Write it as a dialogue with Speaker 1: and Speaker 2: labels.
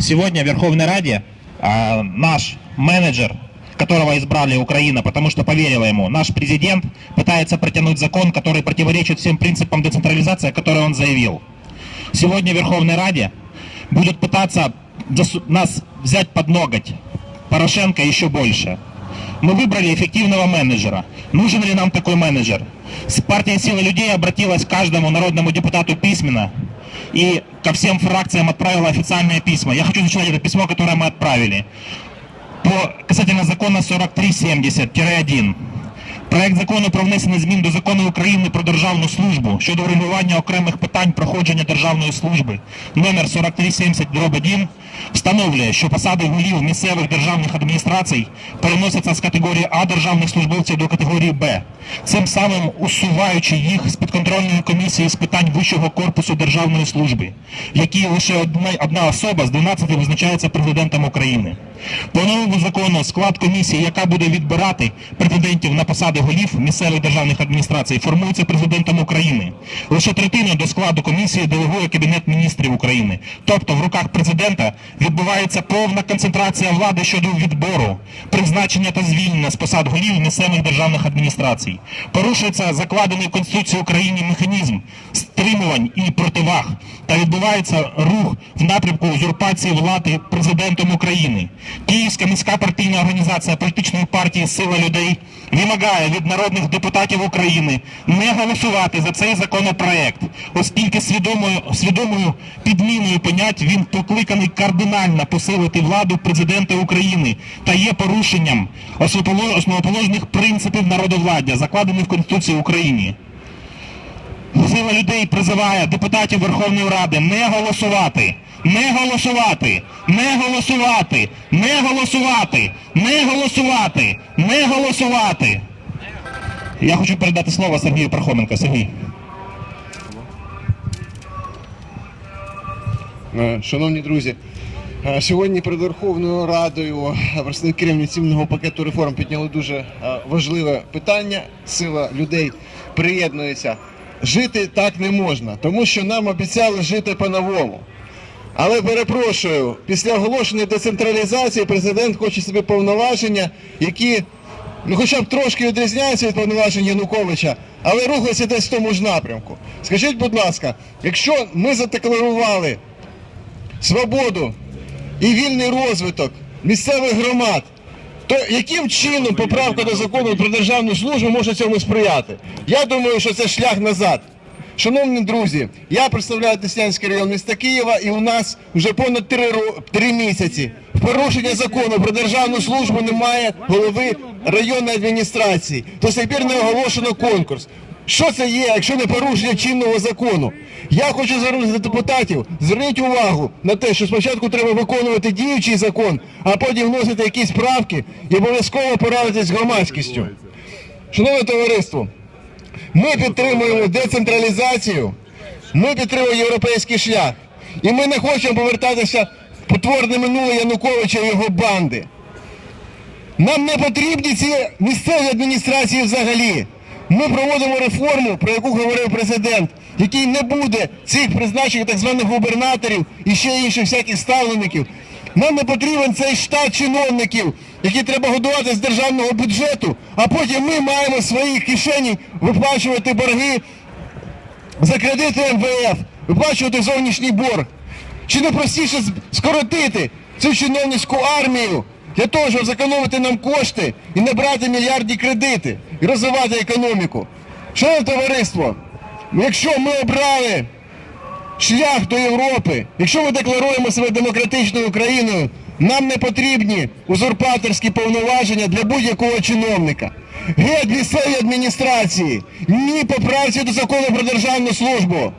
Speaker 1: Сегодня в Верховной Раде а, наш менеджер, которого избрали Украина, потому что поверила ему, наш президент пытается протянуть закон, который противоречит всем принципам децентрализации, которые он заявил. Сегодня в Верховной Раде будет пытаться нас взять под ноготь Порошенко еще больше. Мы выбрали эффективного менеджера. Нужен ли нам такой менеджер? Партия «Сила людей» обратилась к каждому народному депутату письменно и ко всем фракциям отправила официальное письмо. Я хочу зачитать это письмо, которое мы отправили. По касательно закона 4370-1. Проект закону про внесення змін до закону України про державну службу щодо врегулювання окремих питань проходження державної служби номер 4370-1 встановлює, що посади голів місцевих державних адміністрацій переносяться з категорії А державних службовців до категорії Б, цим самим усуваючи їх з підконтрольної комісії з питань вищого корпусу державної служби, в якій лише одна особа з 12 визначається президентом України. По новому закону склад комісії, яка буде відбирати претендентів на посади голів місцевих державних адміністрацій, формується президентом України. Лише третину до складу комісії делегує Кабінет міністрів України. Тобто в руках президента відбувається повна концентрація влади щодо відбору, призначення та звільнення з посад голів місцевих державних адміністрацій. Порушується закладений в Конституції України механізм стримувань і противаг та відбувається рух в напрямку узурпації влади президентом України. Київська міська партійна організація політичної партії Сила людей вимагає від народних депутатів України не голосувати за цей законопроект, оскільки свідомою, свідомою підміною понять він покликаний кардинально посилити владу президента України та є порушенням основоположних принципів народовладдя, закладених в Конституції України. Сила людей призиває депутатів Верховної Ради не голосувати, не голосувати, не голосувати, не голосувати, не голосувати, не голосувати. Я хочу передати слово Сергію Пархоменко. Сергій.
Speaker 2: Е, Шановні друзі, е, сьогодні перед Верховною Радою е, представники керівницівного пакету реформ підняли дуже важливе питання. Сила людей приєднується. Жити так не можна, тому що нам обіцяли жити по-новому. Але перепрошую, після оголошеної децентралізації президент хоче собі повноваження, які ну, хоча б трошки відрізняються від повноважень Януковича, але рухаються десь в тому ж напрямку. Скажіть, будь ласка, якщо ми задекларували свободу і вільний розвиток місцевих громад, то яким чином поправка до закону про державну службу може цьому сприяти? Я думаю, що це шлях назад. Шановні друзі, я представляю Деснянський район міста Києва, і у нас вже понад три, три місяці в порушення закону про державну службу немає голови районної адміністрації. До сих пір не оголошено конкурс. Що це є, якщо не порушення чинного закону? Я хочу звернутися до депутатів. Зверніть увагу на те, що спочатку треба виконувати діючий закон, а потім вносити якісь правки і обов'язково порадитись з громадськістю. Шановне товариство, ми підтримуємо децентралізацію, ми підтримуємо європейський шлях. І ми не хочемо повертатися в потворне минуле Януковича і його банди. Нам не потрібні ці місцеві адміністрації взагалі. Ми проводимо реформу, про яку говорив президент, який не буде цих призначених так званих губернаторів і ще інших всяких ставленників. Нам не потрібен цей штат чиновників, які треба годувати з державного бюджету, а потім ми маємо в своїй кишені виплачувати борги за кредити МВФ, виплачувати зовнішній борг. Чи не простіше скоротити цю чиновницьку армію для того, щоб зекономити нам кошти і не брати мільярдні кредити і розвивати економіку? Шановне товариство, якщо ми обрали шлях до Європи, якщо ми декларуємо себе демократичною країною, нам не потрібні узурпаторські повноваження для будь-якого чиновника. Геть місцеві адміністрації, ні поправці до закону про державну службу.